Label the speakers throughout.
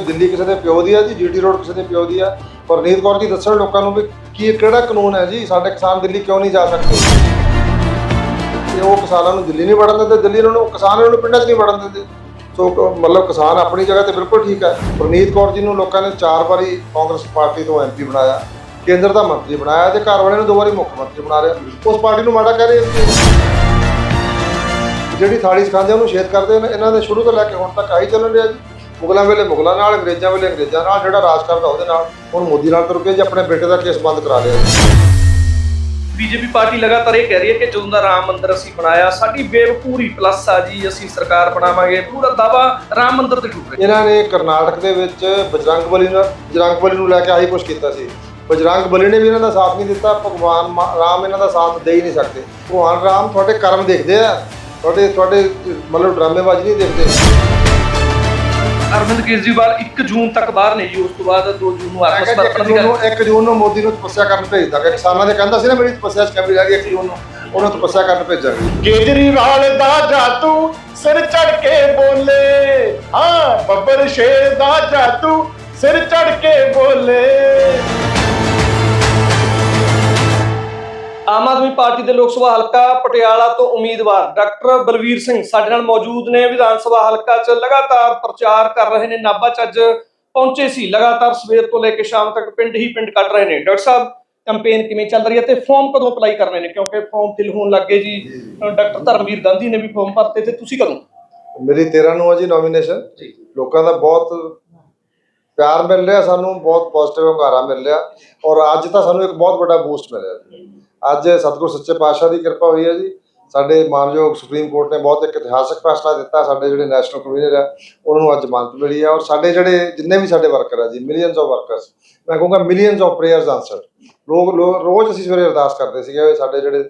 Speaker 1: ਦਿੱਲੀ ਕਿਸੇ ਦੇ ਪਿਓ ਦੀ ਆ ਜੀ, ਜੀਟੀ ਰੋਡ ਕਿਸੇ ਦੇ ਪਿਓ ਦੀ ਆ। ਪਰਨੀਤ ਕੌਰ ਜੀ ਦੱਸਣ ਲੋਕਾਂ ਨੂੰ ਵੀ ਕੀ ਕਿਹੜਾ ਕਾਨੂੰਨ ਹੈ ਜੀ? ਸਾਡੇ ਕਿਸਾਨ ਦਿੱਲੀ ਕਿਉਂ ਨਹੀਂ ਜਾ ਸਕਦੇ? ਤੇ ਉਹ ਕਿਸਾਨਾਂ ਨੂੰ ਦਿੱਲੀ ਨਹੀਂ ਵੜਨ ਦਿੰਦੇ, ਦਿੱਲੀ ਉਹਨਾਂ ਨੂੰ ਕਿਸਾਨ ਉਹਨਾਂ ਨੂੰ ਪਿੰਡਾਂ 'ਚ ਨਹੀਂ ਵੜਨ ਦਿੰਦੇ। ਸੋ ਕ- ਮਤਲਬ ਕਿਸਾਨ ਆਪਣੀ ਜਗ੍ਹਾ ਤੇ ਬਿਲਕੁਲ ਠੀਕ ਹੈ ਪਰਨੀਤ ਕੌਰ ਜੀ ਨੂੰ ਲੋਕਾਂ ਨੇ ਚਾਰ ਵਾਰੀ ਕਾਂਗਰਸ ਪਾਰਟੀ ਤੋਂ ਐਮਪੀ ਬਣਾਇਆ। ਕੇਂਦਰ ਦਾ ਮੰਤਰੀ ਬਣਾਇਆ ਤੇ ਘਰ ਵਾਲਿਆਂ ਨੂੰ ਦੋ ਵਾਰੀ ਮੁੱਖ ਮੰਤਰੀ ਬਣਾ ਰਿਹਾ ਉਸ ਪਾਰਟੀ ਨੂੰ ਮਾੜਾ ਕਹਿ ਰਹੇ ਹੋ ਜਿਹੜੀ ਥਾਲੀ ਸਿਖਾਉਂਦੇ ਆ, ਉਹਨੂੰ ਛੇਦ ਕਰਦੇ ਨੇ। ਇਹਨਾਂ ਦੇ ਸ਼ੁਰੂ ਤੋਂ ਲੈ ਕੇ ਹੁਣ ਤੱਕ ਆਈ ਚੱਲਣ ਰਿਹਾ ਜੀ। ਮੁਗਲਾਂ ਵੇਲੇ ਮੁਗਲਾਂ ਨਾਲ ਅੰਗਰੇਜ਼ਾਂ ਵੇਲੇ ਅੰਗਰੇਜ਼ਾਂ ਨਾਲ ਜਿਹੜਾ ਰਾਜ ਕਰਦਾ ਉਹਦੇ ਨਾਲ। ਹੁਣ ਮੋਦੀ ਨਾਲ ਤੁਰ ਕੇ ਜੀ ਆਪਣੇ ਬੇਟੇ ਦਾ ਕੇਸ ਬੰਦ ਕਰਾ ਲਿਆ।
Speaker 2: ਬੀਜੇਪੀ ਪਾਰਟੀ ਲਗਾਤਾਰ ਇਹ ਕਹਿ ਰਹੀ ਹੈ ਕਿ ਜਦੋਂ ਦਾ ਰਾਮ ਮੰਦਿਰ ਅਸੀਂ ਬਣਾਇਆ ਸਾਡੀ ਬੇਵਕੂਫੀ ਪਲੱਸ ਆ ਜੀ ਅਸੀਂ ਸਰਕਾਰ ਬਣਾਵਾਂਗੇ। ਪੂਰਾ ਦਾਵਾ ਰਾਮ ਮੰਦਿਰ ਤੇ ਠੁਕ ਰਿਹਾ।
Speaker 1: ਇਹਨਾਂ ਨੇ ਕਰਨਾਟਕ ਦੇ ਵਿੱਚ ਬਜਰੰਗ ਬਲੀ ਨੂੰ ਬਜਰੰਗ ਬਲੀ ਨੂੰ ਲੈ ਕੇ ਆਹੀ ਕੁਛ ਕੀਤਾ ਸੀ। ਬਜਰੰਗ ਬਲੀ ਨੇ ਵੀ ਇਹਨਾਂ ਦਾ ਸਾਥ ਨਹੀਂ ਦਿੱਤਾ ਭਗਵਾਨ ਰਾਮ ਇਹਨਾਂ ਦਾ ਸਾਥ ਦੇ ਹੀ ਨਹੀਂ ਸਕਦੇ। ਭਗਵਾਨ ਰਾਮ ਤੁਹਾਡੇ ਕਰਮ ਦੇਖਦੇ ਆ। ਤੁਹਾਡੇ ਤੁਹਾਡੇ ਮਤਲਬ ਡਰਾਮੇਬਾਜ਼ੀ ਨਹੀਂ ਦੇਖਦੇ।
Speaker 2: ਅਰਵਿੰਦ ਕੇਜਰੀਵਾਲ 1 ਜੂਨ ਤੱਕ ਬਾਹਰ ਨੇ ਜੀ ਉਸ ਤੋਂ ਬਾਅਦ 2 ਜੂਨ ਨੂੰ ਆਤਮ
Speaker 1: ਇੱਕ
Speaker 2: ਸਮਰਪਣ ਦੀ
Speaker 1: ਜੂਨ
Speaker 2: ਗੱਲ
Speaker 1: ਨੂੰ 1 ਜੂਨ ਨੂੰ ਮੋਦੀ ਨੂੰ ਤਪੱਸਿਆ ਕਰਨ ਭੇਜ ਦਾਂਗੇ ਕਿਸਾਨਾਂ ਦੇ ਕਹਿੰਦਾ ਸੀ ਨਾ ਮੇਰੀ ਤਪੱਸਿਆ 'ਚ ਕਮੀ ਰਹਿ ਗਈ 1 ਜੂਨ ਨੂੰ ਉਹਨੂੰ ਤਪੱਸਿਆ ਕਰਨ ਭੇਜਾਂਗੇ।
Speaker 3: ਕੇਜਰੀਵਾਲ ਦਾ ਜਾਦੂ ਸਿਰ ਚੜ ਕੇ ਬੋਲੇ। ਹਾਂ ਬੱਬਰ ਸ਼ੇਰ ਦਾ ਜਾਦੂ ਸਿਰ ਚੜ ਕੇ ਬੋਲੇ।
Speaker 2: ਆਮ ਆਦਮੀ ਪਾਰਟੀ ਦੇ ਲੋਕ ਸਭਾ ਹਲਕਾ ਪਟਿਆਲਾ ਤੋਂ ਉਮੀਦਵਾਰ ਡਾਕਟਰ ਬਲਵੀਰ ਸਿੰਘ ਸਾਡੇ ਨਾਲ ਮੌਜੂਦ ਨੇ। ਵਿਧਾਨ ਸਭਾ ਹਲਕਾ 'ਚ ਲਗਾਤਾਰ ਪ੍ਰਚਾਰ ਕਰ ਰਹੇ ਨੇ। ਨਾਭਾ 'ਚ ਅੱਜ ਪਹੁੰਚੇ ਸੀ। ਲਗਾਤਾਰ ਸਵੇਰ ਤੋਂ ਲੈ ਕੇ ਸ਼ਾਮ ਤੱਕ ਪਿੰਡ ਹੀ ਪਿੰਡ ਕੱਟ ਰਹੇ ਨੇ। ਡਾਕਟਰ ਸਾਹਿਬ ਕੈਂਪੇਨ ਕਿਵੇਂ ਚੱਲ ਰਹੀ ਹੈ ਤੇ ਫਾਰਮ ਕਦੋਂ ਅਪਲਾਈ ਕਰਨੇ ਨੇ? ਕਿਉਂਕਿ ਫਾਰਮ ਫਿਲ ਹੋਣ ਲੱਗੇ ਜੀ। ਡਾਕਟਰ ਧਰਮਵੀਰ ਗਾਂਧੀ ਨੇ ਵੀ ਫਾਰਮ ਭਰਤੇ ਤੇ ਤੁਸੀਂ ਕਦੋਂ?
Speaker 1: ਮੇਰੀ 13 ਨੂੰ ਆ ਜੀ ਨੋਮੀਨੇਸ਼ਨ
Speaker 2: ਜੀ।
Speaker 1: ਲੋਕਾਂ ਦਾ ਬਹੁਤ ਪਿਆਰ ਮਿਲ ਰਿਹਾ, ਸਾਨੂੰ ਬਹੁਤ ਪੋਜ਼ਿਟਿਵ ਹੰਗਾਰਾ ਮਿਲ ਰਿਹਾ ਔਰ ਅੱਜ ਤਾਂ ਸਾਨੂੰ ਇੱਕ ਬਹੁਤ ਵੱਡਾ ਬੂਸਟ ਮਿਲਿਆ ਜੀ। ਅੱਜ ਸਤਿਗੁਰ ਸੱਚੇ ਪਾਤਸ਼ਾਹ ਦੀ ਕਿਰਪਾ ਹੋਈ ਹੈ ਜੀ ਸਾਡੇ ਮਾਨਯੋਗ ਸੁਪਰੀਮ ਕੋਰਟ ਨੇ ਬਹੁਤ ਇੱਕ ਇਤਿਹਾਸਕ ਫੈਸਲਾ ਦਿੱਤਾ, ਸਾਡੇ ਜਿਹੜੇ ਨੈਸ਼ਨਲ ਕਨਵੀਨਰ ਆ, ਉਹਨਾਂ ਨੂੰ ਅੱਜ ਜ਼ਮਾਨਤ ਮਿਲੀ ਹੈ ਔਰ ਸਾਡੇ ਜਿਹੜੇ ਜਿੰਨੇ ਵੀ ਸਾਡੇ ਵਰਕਰ ਆ ਜੀ ਮਿਲੀਅਨਸ ਆਫ ਵਰਕਰਸ ਮੈਂ ਕਹੂੰਗਾ ਮਿਲੀਅਨਸ ਆਫ ਪ੍ਰੇਅਰਸ ਆਨਸਰਡ ਲੋਕ ਰੋਜ਼ ਅਸੀਂ ਸਵੇਰੇ ਅਰਦਾਸ ਕਰਦੇ ਸੀਗੇ ਸਾਡੇ ਜਿਹੜੇ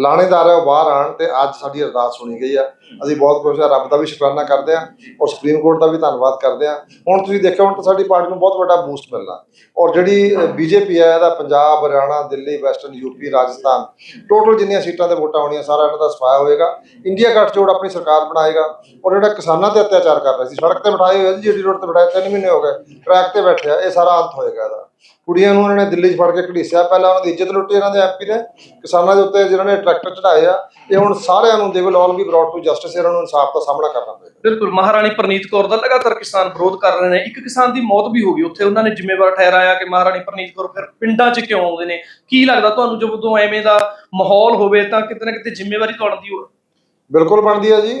Speaker 1: ਲਾਣੇਦਾਰ ਆ ਉਹ ਬਾਹਰ ਆਣ ਤੇ ਅੱਜ ਸਾਡੀ ਅਰਦਾਸ ਸੁਣੀ ਗਈ ਆ। ਅਸੀਂ ਬਹੁਤ ਖੁਸ਼ ਆ, ਰੱਬ ਦਾ ਵੀ ਸ਼ੁਕਰਾਨਾ ਕਰਦੇ ਆ ਔਰ ਸੁਪਰੀਮ ਕੋਰਟ ਦਾ ਵੀ ਧੰਨਵਾਦ ਕਰਦੇ ਆ। ਹੁਣ ਤੁਸੀਂ ਦੇਖਿਆ ਹੁਣ ਤਾਂ ਸਾਡੀ ਪਾਰਟੀ ਨੂੰ ਬਹੁਤ ਵੱਡਾ ਬੂਸਟ ਮਿਲਣਾ। ਔਰ ਜਿਹੜੀ ਬੀਜੇਪੀ ਹੈ ਇਹਦਾ Punjab, Haryana, Delhi, western, UP, Rajasthan total ਜਿੰਨੀਆਂ ਸੀਟਾਂ ਤੇ ਵੋਟਾਂ ਹੋਣੀਆਂ, ਸਾਰਾ ਇਹਨਾਂ ਦਾ ਸਫਾਇਆ ਹੋਏਗਾ। ਇੰਡੀਆ ਗੱਠਜੋੜ ਆਪਣੀ ਸਰਕਾਰ ਬਣਾਏਗਾ। ਔਰ ਜਿਹੜਾ ਕਿਸਾਨਾਂ ਤੇ ਅਤਿਆਚਾਰ ਕਰ ਰਿਹਾ ਸੀ, ਸੜਕ ਤੇ ਬਿਠਾਏ ਹੋਏ ਸੀ ਜੀਟੀ ਰੋਡ ਤੇ ਬਿਠਾਏ, ਤਿੰਨ ਮਹੀਨੇ ਹੋ ਗਏ, ਟਰੈਕ ਤੇ ਬੈਠਿਆ ਇਹ ਸਾਰਾ ਅੰਤ ਹੋਏਗਾ ਇਹਦਾ। ਕੁੜੀਆਂ ਨੂੰ ਉਹਨਾਂ ਨੇ ਦਿੱਲੀ 'ਚ ਫੜ ਕੇ ਘੜੀਸਿਆ। ਪਹਿਲਾਂ ਉਹਨਾਂ ਦੀ ਇੱਜ਼ਤ ਲੁੱਟੀ ਇਹਨਾਂ ਦੇ ਐਮਪੀ ਨੇ ਕਿਸਾਨਾਂ ਦੇ ਉੱਤੇ ਜਿਹਨਾਂ ਨੇ ਟਰੈਕਟਰ ਚੜਾਏ ਆ ਇਹ ਹੁਣ ਸਾਰਿਆਂ ਨੂੰ they will all be brought to justice ਇਹਨਾਂ ਨੂੰ ਇਨਸਾਫ ਦਾ ਸਾਹਮਣਾ ਕਰਨਾ ਪਏਗਾ।
Speaker 2: ਬਿਲਕੁਲ ਮਹਾਰਾਣੀ ਪ੍ਰਨੀਤ ਕੌਰ ਦਾ ਲਗਾਤਾਰ ਕਿਸਾਨ ਵਿਰੋਧ ਕਰ ਰਹੇ ਨੇ। ਇੱਕ ਕਿਸਾਨ ਦੀ ਮੌਤ ਵੀ ਹੋ ਗਈ ਉੱਥੇ ਉਹਨਾਂ ਨੇ ਜ਼ਿੰਮੇਵਾਰ ਠਹਿਰਾਇਆ ਕਿ ਮਹਾਰਾਣੀ ਪ੍ਰਨੀਤ ਕੌਰ ਫਿਰ ਪਿੰਡਾਂ 'ਚ ਕਿਉਂ ਆਉਂਦੇ ਨੇ? ਕੀ ਲੱਗਦਾ ਤੁਹਾਨੂੰ ਜਦੋਂ ਐਵੇਂ ਦਾ ਮਾਹੌਲ ਹੋਵੇ ਤਾਂ ਕਿਤੇ ਨਾ ਕਿਤੇ ਜ਼ਿੰਮੇਵਾਰੀ ਤੁਹਾਡੀ ਦੀ
Speaker 1: ਬਿਲਕੁਲ ਬਣਦੀ ਆ ਜੀ।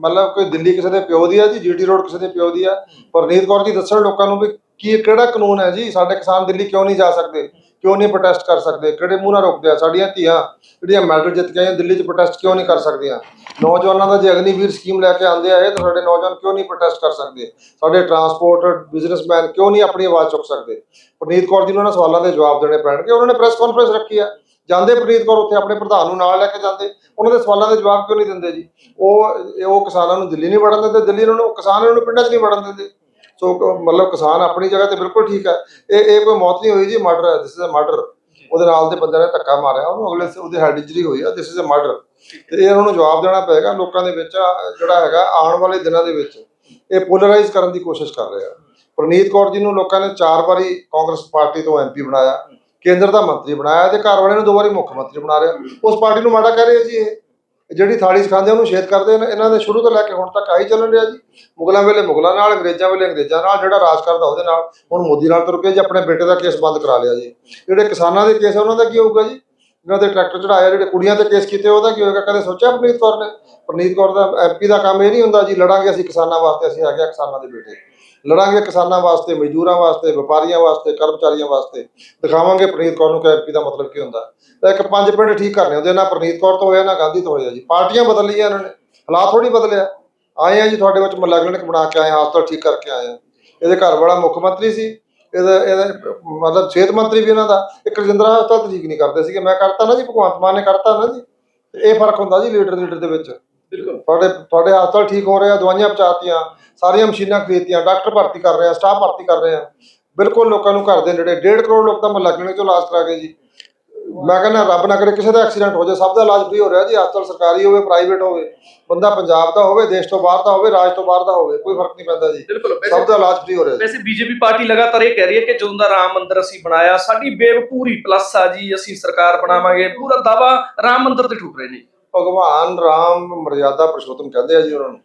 Speaker 1: ਮਤਲਬ ਕੋਈ ਦਿੱਲੀ ਕਿਸੇ ਦੇ ਪਿਓ ਦੀ ਆ ਜੀ ਜੀਟੀ ਰੋਡ ਕਿਸੇ ਦੇ ਪਿਓ ਦੀ ਆ। ਪਰਨੀਤ ਕੌਰ ਜੀ ਦੱਸਣ ਲੋਕਾਂ ਨੂੰ ਵੀ ਕੀ ਇਹ ਕਿਹੜਾ ਕਾਨੂੰਨ ਹੈ ਜੀ? ਸਾਡੇ ਕਿਸਾਨ ਦਿੱਲੀ ਕਿਉਂ ਨਹੀਂ ਜਾ ਸਕਦੇ? ਕਿਉਂ ਨਹੀਂ ਪ੍ਰੋਟੈਸਟ ਕਰ ਸਕਦੇ? ਕਿਹੜੇ ਮੂੰਹ ਨਾਲ ਰੋਕਦੇ ਆ? ਸਾਡੀਆਂ ਧੀਆਂ ਜਿਹੜੀਆਂ ਮੈਡਲ ਜਿੱਤ ਕੇ ਆਈਆਂ ਦਿੱਲੀ 'ਚ ਪ੍ਰੋਟੈਸਟ ਕਿਉਂ ਨਹੀਂ ਕਰ ਸਕਦੀਆਂ? ਨੌਜਵਾਨਾਂ ਦਾ ਜੇ ਅਗਨੀਵੀਰ ਸਕੀਮ ਲੈ ਕੇ ਆਉਂਦੇ ਆ ਇਹ, ਤਾਂ ਸਾਡੇ ਨੌਜਵਾਨ ਕਿਉਂ ਨਹੀਂ ਪ੍ਰੋਟੈਸਟ ਕਰ ਸਕਦੇ? ਸਾਡੇ ਟਰਾਂਸਪੋਰਟ ਬਿਜ਼ਨਸਮੈਨ ਕਿਉਂ ਨਹੀਂ ਆਪਣੀ ਆਵਾਜ਼ ਚੁੱਕ ਸਕਦੇ? ਪਰਨੀਤ ਕੌਰ ਜੀ ਨੂੰ ਉਹਨਾਂ ਸਵਾਲਾਂ ਦੇ ਜਵਾਬ ਦੇਣੇ ਪੈਣਗੇ। ਉਹਨਾਂ ਨੇ ਪ੍ਰੈਸ ਕਾਨਫਰੰਸ ਰੱਖੀ ਆ। ਜਾਂਦੇ ਪ੍ਰੀਤ ਕੌਰ ਉੱਥੇ ਆਪਣੇ ਪ੍ਰਧਾਨ ਨੂੰ ਨਾਲ ਲੈ ਕੇ ਜਾਂਦੇ। ਉਹਨਾਂ ਦੇ ਸਵਾਲਾਂ ਦੇ ਜਵਾਬ ਕਿਉਂ ਨਹੀਂ ਦਿੰਦੇ ਜੀ? ਉਹ ਉਹ ਕਿਸਾਨਾਂ ਨੂੰ ਦਿੱਲੀ ਨਹੀਂ ਵੜਨ ਦਿੰਦੇ। ਦਿੱਲੀ ਉਹਨਾਂ ਨੂੰ, ਕਿਸਾਨ ਉਹਨਾਂ ਨੂੰ ਪਿੰਡਾਂ 'ਚ ਨਹੀਂ ਵੜਨ ਦਿੰਦੇ। ਸੋ ਕ- ਮਤਲਬ ਕਿਸਾਨ ਆਪਣੀ ਜਗ੍ਹਾ ਤੇ ਬਿਲਕੁਲ ਠੀਕ ਹੈ। ਇਹ ਇਹ ਕੋਈ ਮੌਤ ਨਹੀਂ ਹੋਈ ਜੀ, ਮਰਡਰ ਹੈ ਦਿਸ ਇਜ਼ ਅ ਮਰਡਰ ਉਹਦੇ ਨਾਲ ਦੇ ਬੰਦੇ ਨੇ ਧੱਕਾ ਮਾਰਿਆ, ਉਹਨੂੰ ਅਗਲੇ ਸ- ਉਹਦੀ ਹੈਡ ਇੰਜਰੀ ਹੋਈ ਆ ਦਿਸ ਇਜ਼ ਅ ਮਰਡਰ ਤੇ ਇਹ ਉਹਨਾਂ ਨੂੰ ਜਵਾਬ ਦੇਣਾ ਪਏਗਾ ਲੋਕਾਂ ਦੇ ਵਿੱਚ, ਆ, ਜਿਹੜਾ ਹੈਗਾ, ਆਉਣ ਵਾਲੇ ਦਿਨਾਂ ਦੇ ਵਿੱਚ। ਇਹ ਪੋਲਰਾਈਜ਼ ਕਰਨ ਦੀ ਕੋਸ਼ਿਸ਼ ਕਰ ਰਿਹਾ। ਆ ਪ੍ਰਨੀਤ ਕੌਰ ਜੀ ਨੂੰ ਲੋਕਾਂ ਨੇ ਚਾਰ ਵਾਰੀ ਕਾਂਗਰਸ ਪਾਰਟੀ ਤੋਂ ਐਮਪੀ ਬਣਾਇਆ, ਕੇਂਦਰ ਦਾ ਮੰਤਰੀ ਬਣਾਇਆ ਤੇ ਘਰ ਵਾਲਿਆਂ ਨੂੰ ਦੋ ਵਾਰੀ ਮੁੱਖ ਮੰਤਰੀ ਬਣਾ ਰਿਹਾ। ਉਸ ਪਾਰਟੀ ਨੂੰ ਮਾੜਾ ਕਹਿ ਰਹੇ ਜੀ ਇਹ। ਜਿਹੜੀ ਥਾਲੀ ਸਿਖਾਉਂਦੇ ਉਹਨੂੰ ਛੇਦ ਕਰਦੇ ਨੇ ਇਹਨਾਂ ਦੇ ਸ਼ੁਰੂ ਤੋਂ ਲੈ ਕੇ ਹੁਣ ਤੱਕ ਆਹੀ ਚੱਲਣ ਰਿਹਾ ਜੀ। ਮੁਗਲਾਂ ਵੇਲੇ ਮੁਗਲਾਂ ਨਾਲ, ਅੰਗਰੇਜ਼ਾਂ ਵੇਲੇ ਅੰਗਰੇਜ਼ਾਂ ਨਾਲ, ਜਿਹੜਾ ਰਾਜ ਕਰਦਾ ਉਹਦੇ ਨਾਲ। ਹੁਣ ਮੋਦੀ ਨਾਲ ਤੁਰ ਕੇ ਜੀ, ਆਪਣੇ ਬੇਟੇ ਦਾ ਕੇਸ ਬੰਦ ਕਰਾ ਲਿਆ ਜੀ। ਜਿਹੜੇ ਕਿਸਾਨਾਂ ਦੇ ਕੇਸ ਉਹਨਾਂ ਦਾ ਕੀ ਹੋਊਗਾ ਜੀ? ਇਹਨਾਂ ਦੇ ਟਰੈਕਟਰ ਚੜਾਇਆ, ਜਿਹੜੇ ਕੁੜੀਆਂ ਤੇ ਕੇਸ ਕੀਤੇ, ਉਹਦਾ ਕੀ ਹੋਏਗਾ? ਕਦੇ ਸੋਚਿਆ ਪ੍ਰਨੀਤ ਕੌਰ ਨੇ? ਪ੍ਰਨੀਤ ਕੌਰ ਦਾ ਐਮਪੀ ਦਾ ਕੰਮ ਇਹ ਨਹੀਂ ਹੁੰਦਾ ਜੀ, ਲੜਾਂਗੇ ਅਸੀਂ ਕਿਸਾਨਾਂ ਵਾਸਤੇ, ਅਸੀਂ ਆ ਗਿਆ ਕਿਸਾਨਾਂ ਦੇ ਬੇਟੇ। ਲੜਾਂਗੇ ਕਿਸਾਨਾਂ ਵਾਸਤੇ, ਮਜ਼ਦੂਰਾਂ ਵਾਸਤੇ, ਵਪਾਰੀਆਂ ਵਾਸਤੇ, ਕਰਮਚਾਰੀਆਂ ਵਾਸਤੇ। ਦਿਖਾਵਾਂਗੇ ਪ੍ਰਨੀਤ ਕੌਰ ਨੂੰ ਕਿ ਐਮਪੀ ਦਾ ਮਤਲਬ ਕੀ ਹੁੰਦਾ। ਤਾਂ ਇੱਕ ਪੰਜ ਪਿੰਡ ਠੀਕ ਕਰਨੇ ਹੁੰਦੇ ਨਾ ਪ੍ਰਨੀਤ ਕੌਰ ਤੋਂ ਹੋਇਆ, ਨਾ ਗਾਂਧੀ ਤੋਂ ਹੋਇਆ ਜੀ। ਪਾਰਟੀਆਂ ਬਦਲ ਲਈਆਂ ਇਹਨਾਂ ਨੇ। ਹਾਲਾਤ ਥੋੜੀ ਬਦਲਿਆ। ਆਏ ਆ ਜੀ ਤੁਹਾਡੇ ਵਿੱਚ ਮੁਹੱਲਾ ਕਲੀਨਿਕ ਬਣਾ ਕੇ ਆਏ ਹਸਪਤਾਲ ਠੀਕ ਕਰਕੇ ਆਏ ਆ। ਇਹਦੇ ਘਰ ਵਾਲਾ ਮੁੱਖ ਮੰਤਰੀ ਸੀ। ਇਹਦਾ ਇਹਦਾ, ਮਤਲਬ ਸਿਹਤ ਮੰਤਰੀ ਵੀ ਇਹਨਾਂ ਦਾ। ਇੱਕ ਰਜਿੰਦਰਾ ਹਸਪਤਾਲ ਤਾਂ ਠੀਕ ਨਹੀਂ ਕਰਦੇ ਸੀਗੇ। ਮੈਂ ਕਰਤਾ ਨਾ ਜੀ, ਭਗਵੰਤ ਮਾਨ ਨੇ ਕਰਤਾ ਨਾ ਜੀ। ਇਹ ਫ਼ਰਕ ਹੁੰਦਾ ਜੀ, ਲੀਡਰ ਲੀਡਰ ਦੇ ਵਿੱਚ। ਤੁਹਾਡੇ ਤੁਹਾਡੇ ਹਸਪਤਾਲ ਠੀਕ ਹੋ ਰਹੇ ਆ ਦਵਾਈਆਂ ਪਹੁੰਚਾਤੀਆਂ ਸਾਰੀਆਂ ਮਸ਼ੀਨਾਂ ਖਰੀਦਤੀਆਂ ਡਾਕਟਰ ਭਰਤੀ ਕਰ ਰਹੇ ਆ ਸਟਾਫ ਭਰਤੀ ਕਰ ਰਹੇ ਆ। ਬਿਲਕੁਲ ਲੋਕਾਂ ਨੂੰ ਘਰ ਦੇ ਨੇੜੇ 1.5 ਕਰੋੜ ਲੋਕ ਤਾਂ ਮਹੱਲਾ ਕਲੀਨਿਕ ਚੋਂ ਇਲਾਜ ਕਰਾ ਗਏ ਜੀ। ਮੈਂ ਕਹਿੰਦਾ ਰੱਬ ਨਾ ਕਰੇ ਕਿਸੇ ਦਾ ਐਕਸੀਡੈਂਟ ਹੋ ਜਾਏ ਸਭ ਦਾ ਇਲਾਜ ਫ੍ਰੀ ਹੋ ਰਿਹਾ ਜੀ ਹਸਪਤਾਲ ਸਰਕਾਰੀ ਹੋਵੇ ਪ੍ਰਾਈਵੇਟ ਹੋਵੇ ਬੰਦਾ ਪੰਜਾਬ ਦਾ ਹੋਵੇ ਦੇਸ਼ ਤੋਂ ਬਾਹਰ ਦਾ ਹੋਵੇ ਰਾਜ ਤੋਂ ਬਾਹਰ ਦਾ ਹੋਵੇ ਕੋਈ ਫ਼ਰਕ ਨਹੀਂ ਪੈਂਦਾ ਜੀ। ਸਭ ਦਾ ਇਲਾਜ ਫ੍ਰੀ ਹੋ ਰਿਹਾ
Speaker 2: ਵੈਸੇ ਬੀਜੇਪੀ ਪਾਰਟੀ ਲਗਾਤਾਰ ਇਹ ਕਹਿ ਰਹੀ ਹੈ ਕਿ ਜਦੋਂ ਦਾ ਰਾਮ ਮੰਦਿਰ ਅਸੀਂ ਬਣਾਇਆ ਸਾਡੀ ਬੇਵਕੂਰੀ ਪਲੱਸ ਆ ਜੀ ਅਸੀਂ ਸਰਕਾਰ ਬਣਾਵਾਂਗੇ। ਪੂਰਾ ਦਾਵਾ ਰਾਮ ਮੰਦਿਰ ਤੇ ਠੁਕ ਰਹੇ ਨੇ।
Speaker 1: ਭਗਵਾਨ ਰਾਮ ਮਰਜ਼ਾਦਾ ਪੁਰਸ਼ੋਤਮ ਕਹਿੰਦੇ ਆ ਜੀ ਉਹਨਾਂ ਨੂੰ।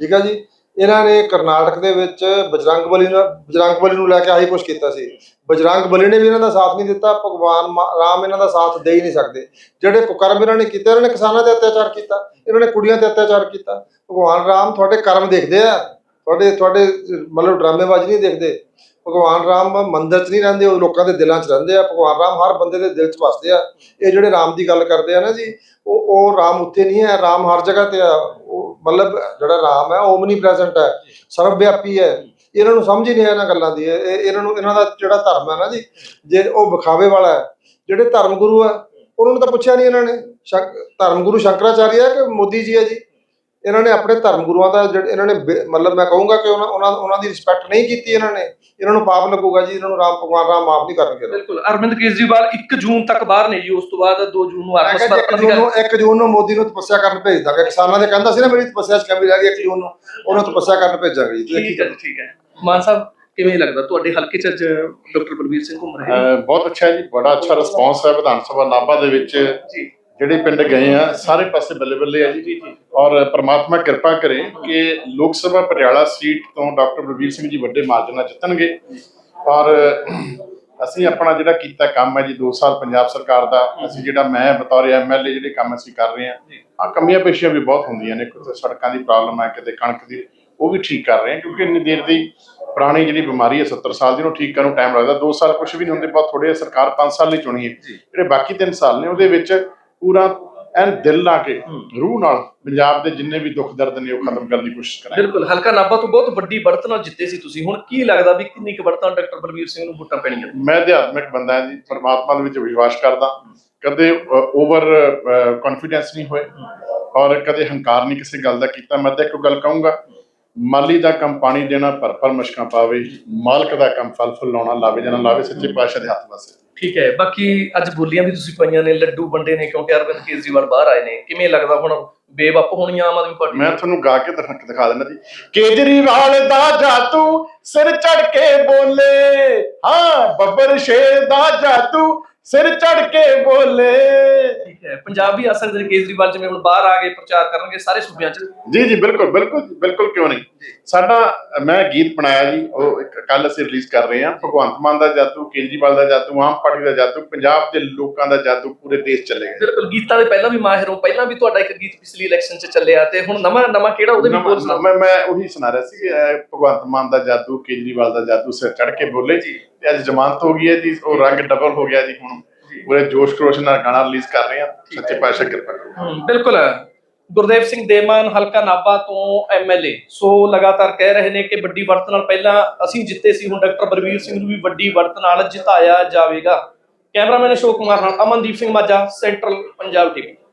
Speaker 1: ਠੀਕ ਹੈ ਜੀ? ਇਹਨਾਂ ਨੇ ਕਰਨਾਟਕ ਦੇ ਵਿੱਚ ਬਜਰੰਗ ਬਲੀ ਨੂੰ ਬਜਰੰਗ ਬਲੀ ਨੂੰ ਲੈ ਕੇ ਆਹੀ ਕੁਝ ਕੀਤਾ ਸੀ। ਬਜਰੰਗ ਬਲੀ ਨੇ ਵੀ ਇਹਨਾਂ ਦਾ ਸਾਥ ਨਹੀਂ ਦਿੱਤਾ ਭਗਵਾਨ ਰਾਮ ਇਹਨਾਂ ਦਾ ਸਾਥ ਦੇ ਹੀ ਨਹੀਂ ਸਕਦੇ। ਜਿਹੜੇ ਕੁਕਰਮ ਇਹਨਾਂ ਨੇ ਕੀਤੇ ਇਹਨਾਂ ਨੇ ਕਿਸਾਨਾਂ ਤੇ ਅਤਿਆਚਾਰ ਕੀਤਾ ਇਹਨਾਂ ਨੇ ਕੁੜੀਆਂ ਤੇ ਅਤਿਆਚਾਰ ਕੀਤਾ। ਭਗਵਾਨ ਰਾਮ ਤੁਹਾਡੇ ਕਰਮ ਦੇਖਦੇ ਆ। ਤੁਹਾਡੇ ਤੁਹਾਡੇ ਮਤਲਬ ਡਰਾਮੇਬਾਜ਼ੀ ਨਹੀਂ ਦੇਖਦੇ। ਭਗਵਾਨ ਰਾਮ ਮੰਦਿਰ 'ਚ ਨਹੀਂ ਰਹਿੰਦੇ, ਉਹ ਲੋਕਾਂ ਦੇ ਦਿਲਾਂ 'ਚ ਰਹਿੰਦੇ ਆ। ਭਗਵਾਨ ਰਾਮ ਹਰ ਬੰਦੇ ਦੇ ਦਿਲ 'ਚ ਵਸਦੇ ਆ। ਇਹ ਜਿਹੜੇ ਰਾਮ ਦੀ ਗੱਲ ਕਰਦੇ ਆ ਨਾ ਜੀ, ਉਹ ਉਹ ਰਾਮ ਉੱਥੇ ਨਹੀਂ ਹੈ, ਰਾਮ ਹਰ ਜਗ੍ਹਾ ਤੇ ਆ। ਉਹ ਮਤਲਬ ਜਿਹੜਾ ਰਾਮ ਹੈ ਓਮਨੀ ਪ੍ਰੈਜ਼ੈਂਟ ਹੈ ਸਰਵ ਵਿਆਪੀ ਹੈ। ਇਹਨਾਂ ਨੂੰ ਸਮਝ ਹੀ ਨਹੀਂ ਆ ਇਹਨਾਂ ਗੱਲਾਂ ਦੀ। ਇਹ- ਇਹਨਾਂ ਨੂੰ ਇਹਨਾਂ ਦਾ ਜਿਹੜਾ ਧਰਮ ਹੈ ਨਾ ਜੀ, ਜੇ ਉਹ ਵਿਖਾਵੇ ਵਾਲਾ ਹੈ, ਜਿਹੜੇ ਧਰਮ ਗੁਰੂ ਹੈ ਉਹਨਾਂ ਨੂੰ ਤਾਂ ਪੁੱਛਿਆ ਨਹੀਂ ਇਹਨਾਂ ਨੇ। ਸ਼ੰਕ- ਧਰਮ ਗੁਰੂ ਸ਼ੰਕਰਾਚਾਰਿਆ ਕਿ ਮੋਦੀ ਜੀ ਹੈ ਜੀ? ਇਹਨਾਂ ਨੇ ਆਪਣੇ ਧਰਮ ਗੁਰੂਆਂ ਦਾ ਜਿਹੜੇ ਇਹਨਾਂ ਨੇ ਮਤਲਬ ਮੈਂ ਕਹੂੰਗਾ ਕਿ ਉਹਨਾਂ ਉਹਨਾਂ ਉਹਨਾਂ ਦੀ ਰਿਸਪੈਕਟ ਨਹੀਂ ਕੀਤੀ ਇਹਨਾਂ ਨੇ ਇਹਨਾਂ ਨੂੰ ਪਾਪ ਲੱਗੂਗਾ ਜੀ ਇਹਨਾਂ ਨੂੰ ਰਾਮ ਭਗਵਾਨ ਰਾਮ ਮਾਫ ਨਹੀਂ ਕਰਨਗੇ
Speaker 2: ਬਿਲਕੁਲ ਅਰਵਿੰਦ ਕੇਜਰੀਵਾਲ 1 ਜੂਨ ਤੱਕ ਬਾਹਰ ਨੇ ਜੀ ਉਸ ਤੋਂ ਬਾਅਦ 2 ਜੂਨ ਨੂੰ
Speaker 1: ਮੈਂ
Speaker 2: ਆਪਸ
Speaker 1: ਕਿਹਾ ਜੀ ਇੱਕ
Speaker 2: ਵਰਤਣ ਦੀ ਗੱਲ।
Speaker 1: ਨੂੰ ਇੱਕ ਜੂਨ ਨੂੰ ਮੋਦੀ ਨੂੰ ਤਪੱਸਿਆ ਕਰਨ ਭੇਜ ਦਾਂਗੇ। ਕਿਸਾਨਾਂ ਦੇ ਕਹਿੰਦਾ ਸੀ ਨਾ ਮੇਰੀ ਤਪੱਸਿਆ 'ਚ ਕਮੀ ਰਹਿ ਗਈ ਇੱਕ ਜੂਨ ਨੂੰ ਉਹਨੂੰ ਤਪੱਸਿਆ ਕਰਨ ਭੇਜਾਂਗੇ ਜੀ।
Speaker 2: ਠੀਕ ਹੈ ਠੀਕ ਹੈ। ਮਾਨ ਸਾਹਿਬ ਕਿਵੇਂ ਲੱਗਦਾ? ਤੁਹਾਡੇ ਹਲਕੇ ਚ ਅੱਜ ਡਾਕਟਰ ਬਲਬੀਰ ਸਿੰਘ ਘੁੰਮ ਰਹੇ
Speaker 3: ਬਹੁਤ ਅੱਛਾ ਜੀ ਬੜਾ ਅੱਛਾ ਰਿਸਪੌਂਸ ਹੈ ਵਿਧਾਨ ਸਭਾ ਨਾਭਾ ਦੇ ਵਿੱਚ।
Speaker 2: ਜੀ।
Speaker 3: ਜਿਹੜੇ ਪਿੰਡ ਗਏ ਆ ਸਾਰੇ ਪਾਸੇ ਬੱਲੇ ਬੱਲੇ ਆ ਜੀ। ਔਰ ਪ੍ਰਮਾਤਮਾ ਕਿਰਪਾ ਕਰੇ ਕਿ ਲੋਕ ਸਭਾ ਪਟਿਆਲਾ ਸੀਟ ਤੋਂ ਡਾਕਟਰ ਬਲਬੀਰ ਸਿੰਘ ਜੀ ਵੱਡੇ ਮਾਰਜਨ ਨਾਲ ਜਿੱਤਣਗੇ। ਔਰ ਅਸੀਂ ਆਪਣਾ ਜਿਹੜਾ ਕੀਤਾ ਕੰਮ ਹੈ ਜੀ 2 ਸਾਲ ਪੰਜਾਬ ਸਰਕਾਰ ਦਾ ਅਸੀਂ ਜਿਹੜਾ ਮੈਂ ਬਤੌਰ ਐਮਐਲਏ ਜਿਹੜੇ ਕੰਮ ਅਸੀਂ ਕਰ ਰਹੇ ਆ ਆ ਕਮੀਆਂ ਪੇਸ਼ੀਆਂ ਵੀ ਬਹੁਤ ਹੁੰਦੀਆਂ ਨੇ ਕਿਤੇ ਸੜਕਾਂ ਦੀ ਪ੍ਰੋਬਲਮ ਹੈ ਕਿਤੇ ਕਣਕ ਦੀ ਉਹ ਵੀ ਠੀਕ ਕਰ ਰਹੇ ਆ ਕਿਉਂਕਿ ਇੰਨੀ ਦੇਰ ਦੀ ਪੁਰਾਣੀ ਜਿਹੜੀ ਬਿਮਾਰੀ ਹੈ 70 ਸਾਲ ਦੀ ਉਹਨੂੰ ਠੀਕ ਕਰਨ ਨੂੰ ਟਾਈਮ ਲੱਗਦਾ। 2 ਸਾਲ ਕੁਝ ਵੀ ਨਹੀਂ ਹੁੰਦੇ ਬਹੁਤ ਥੋੜੇ ਸਰਕਾਰ 5 ਸਾਲ ਲਈ ਚੁਣੀ ਹੈ। ਜਿਹੜੇ ਬਾਕੀ 3 ਸਾਲ ਨੇ ਉਹਦੇ ਵਿੱਚ ਪੂਰਾ ਐਨ ਦਿਲ ਲਾ ਕੇ ਰੂਹ ਨਾਲ ਪੰਜਾਬ ਦੇ ਜਿੰਨੇ ਵੀ ਦੁੱਖ ਦਰਦ ਨੇ ਉਹ ਖਤਮ ਕਰਨ ਦੀ ਕੋਸ਼ਿਸ਼ ਕਰਾਂਗੇ।
Speaker 2: ਬਿਲਕੁਲ ਹਲਕਾ ਨਾਭਾ ਤੋਂ ਬਹੁਤ ਵੱਡੀ ਬੜਤ ਨਾਲ ਜਿੱਤੇ ਸੀ ਤੁਸੀਂ। ਹੁਣ ਕੀ ਲੱਗਦਾ ਵੀ ਕਿੰਨੀ ਕੁ ਬੜਤਾਂ ਡਾਕਟਰ ਬਲਬੀਰ ਸਿੰਘ ਨੂੰ ਵੋਟਾਂ ਪੈਣੀਆਂ?
Speaker 3: ਮੈਂ ਅਧਿਆਤਮਿਕ ਬੰਦਾ ਹਾਂ ਜੀ ਪਰਮਾਤਮਾ ਦੇ ਵਿੱਚ ਵਿਸ਼ਵਾਸ ਕਰਦਾ। ਕਦੇ ਓਵਰ ਕੌਨਫੀਡੈਂਸ ਨਹੀਂ ਹੋਏ ਔਰ ਕਦੇ ਹੰਕਾਰ ਨਹੀਂ ਕਿਸੇ ਗੱਲ ਦਾ ਕੀਤਾ। ਮੈਂ ਤਾਂ ਇੱਕ ਗੱਲ ਕਹੂੰਗਾ ਮਾਲੀ ਦਾ ਕੰਮ ਪਾਣੀ ਦੇਣਾ ਭਰ ਭਰ ਮਸ਼ਕਾਂ ਪਾਵੇ ਮਾਲਕ ਦਾ ਕੰਮ ਫਲ ਫੁੱਲ ਲਾਉਣਾ ਲਾਵੇ ਜਾਂ ਨਾ ਲਾਵੇ ਸੱਚੇ ਪਾਤਸ਼ਾਹ ਦੇ ਹੱਥ ਵਸੇ
Speaker 2: ਠੀਕ ਹੈ ਬਾਕੀ ਅੱਜ ਬੋਲੀਆਂ ਵੀ ਤੁਸੀਂ ਪਾਈਆਂ ਨੇ ਲੱਡੂ ਵੰਡੇ ਨੇ ਕਿਉਂਕਿ ਅਰਵਿੰਦ ਕੇਜਰੀਵਾਲ ਬਾਹਰ ਆਏ ਨੇ। ਕਿਵੇਂ ਲੱਗਦਾ ਹੁਣ ਬੇਵੱਪ ਹੋਣੀ ਆਮ ਆਦਮੀ ਪਾਰਟੀ
Speaker 3: ਮੈਂ ਤੁਹਾਨੂੰ ਗਾ ਕੇ ਦਿਖਾ ਦਿਖਾ ਦਿੰਦਾ ਜੀ। ਕੇਜਰੀਵਾਲ ਦਾ ਜਾਦੂ ਸਿਰ ਚੜ ਕੇ ਬੋਲੇ। ਹਾਂ ਬੱਬਰ ਸ਼ੇਰ ਦਾ ਜਾਦੂ ਸਿਰ ਚੜ ਕੇ ਬੋਲੇ
Speaker 2: ਪੰਜਾਬ ਸਕਦੇ ਨੇ ਕੇਜਰੀਵਾਲ ਜਿਵੇਂ ਹੁਣ ਬਾਹਰ ਆ ਗਏ ਪ੍ਰਚਾਰ ਕਰਨਗੇ ਸਾਰੇ ਸੂਬਿਆਂ 'ਚ।
Speaker 3: ਜੀ ਜੀ ਬਿਲਕੁਲ ਬਿਲਕੁਲ ਬਿਲਕੁਲ ਕਿਉਂ ਨਹੀਂ? ਸਾਡਾ ਮੈਂ ਗੀਤ ਬਣਾਇਆ ਜੀ ਉਹ ਕੱਲ ਅਸੀਂ ਰਿਲੀਜ਼ ਕਰ ਰਹੇ ਹਾਂ। ਭਗਵੰਤ ਮਾਨ ਦਾ ਜਾਦੂ ਕੇਜਰੀਵਾਲ ਦਾ ਜਾਦੂ ਆਮ ਪਾਰਟੀ ਦਾ ਜਾਦੂ ਪੰਜਾਬ ਦੇ ਲੋਕਾਂ ਦਾ ਜਾਦੂ ਪੂਰੇ ਦੇਸ਼ ਚੱਲੇਗਾ।
Speaker 2: ਬਿਲਕੁਲ ਗੀਤਾਂ ਦੇ ਪਹਿਲਾਂ ਵੀ ਮਾਹਿਰ ਹੋ ਪਹਿਲਾਂ ਵੀ ਤੁਹਾਡਾ ਇੱਕ ਗੀਤ ਪਿਛਲੀ ਇਲੈਕਸ਼ਨ 'ਚ ਚੱਲਿਆ ਤੇ ਹੁਣ ਨਵਾਂ ਨਵਾਂ ਕਿਹੜਾ ਉਹਦੇ ਵੀ ਬੋਲ
Speaker 3: ਮੈਂ ਮੈਂ ਉਹੀ ਸੁਣਾ ਰਿਹਾ ਸੀ ਭਗਵੰਤ ਮਾਨ ਦਾ ਜਾਦੂ ਕੇਜਰੀਵਾਲ ਦਾ ਜਾਦੂ ਸਿਰ ਚੜ ਕੇ ਬੋਲੇ ਜੀ। ਤੇ ਅੱਜ ਜ਼ਮਾਨਤ ਹੋ ਗਈ ਹੈ ਜੀ ਉਹ ਰੰਗ ਡਬਲ ਹੋ ਗਿਆ ਜੀ ਹੁਣ। ਪੂਰੇ ਜੋਸ਼ ਖਰੋਸ਼ ਨਾਲ ਗਾਣਾ ਰਿਲੀਜ਼ ਕਰ ਰਹੇ ਹਾਂ। ਸੱਚੇ ਪਾਤਸ਼ਾਹ ਕਿਰਪਾ ਕਰੋ
Speaker 2: ਬਿਲਕੁਲ। ਗੁਰਦੇਵ ਸਿੰਘ ਦੇਮਾਨ ਹਲਕਾ ਨਾਭਾ ਤੋਂ ਐਮਐਲਏ ਸੋ ਲਗਾਤਾਰ ਕਹਿ ਰਹੇ ਨੇ ਕਿ ਵੱਡੀ ਵਰਤ ਨਾਲ ਪਹਿਲਾਂ ਅਸੀਂ ਜਿੱਤੇ ਸੀ ਹੁਣ ਡਾਕਟਰ ਬਲਬੀਰ ਸਿੰਘ ਨੂੰ ਵੀ ਵੱਡੀ ਵਰਤ ਨਾਲ ਜਿਤਾਇਆ ਜਾਵੇਗਾ। ਕੈਮਰਾਮੈਨ ਅਸ਼ੋਕ ਕੁਮਾਰ ਨਾਲ ਅਮਨਦੀਪ ਸਿੰਘ ਮਾਝਾ ਸੈਂਟਰਲ ਪੰਜਾਬ ਟੀਵੀ।